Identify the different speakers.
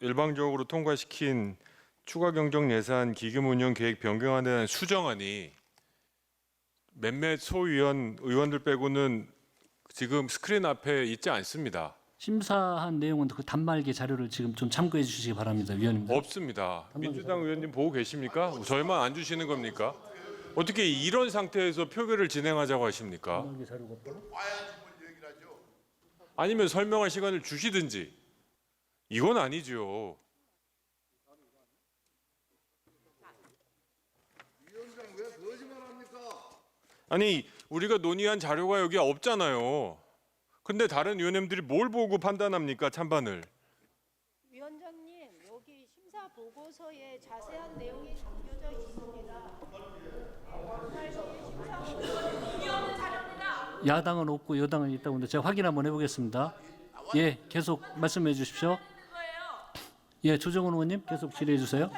Speaker 1: 일방적으로 통과시킨 추가 경정 예산 기금 운영 계획 변경안에 대한 수정안이 몇몇 소위원 의원들 빼고는 지금 스크린 앞에 있지 않습니다.
Speaker 2: 심사한 내용은 그 단말기 자료를 지금 좀 참고해 주시기 바랍니다, 위원님들.
Speaker 1: 없습니다. 민주당 의원님 보고 계십니까? 저희만 안 주시는 겁니까? 어떻게 이런 상태에서 표결을 진행하자고 하십니까?
Speaker 2: 단말기 자료가 없다고?
Speaker 1: 아니면 설명할 시간을 주시든지 이건 아니죠. 아니 우리가 논의한 자료가 여기 없잖아요. 근데 다른 위원님들이 뭘 보고 판단합니까 찬반을?
Speaker 3: 위원장님, 여기 심사 보고서에 자세한 내용이 담겨져 있습니다.
Speaker 2: 야당은 없고 여당은 있다고 하는데 제가 확인 한번 해보겠습니다. 예, 계속 말씀해 주십시오. 예, 조정훈 의원님 계속 질의해 주세요.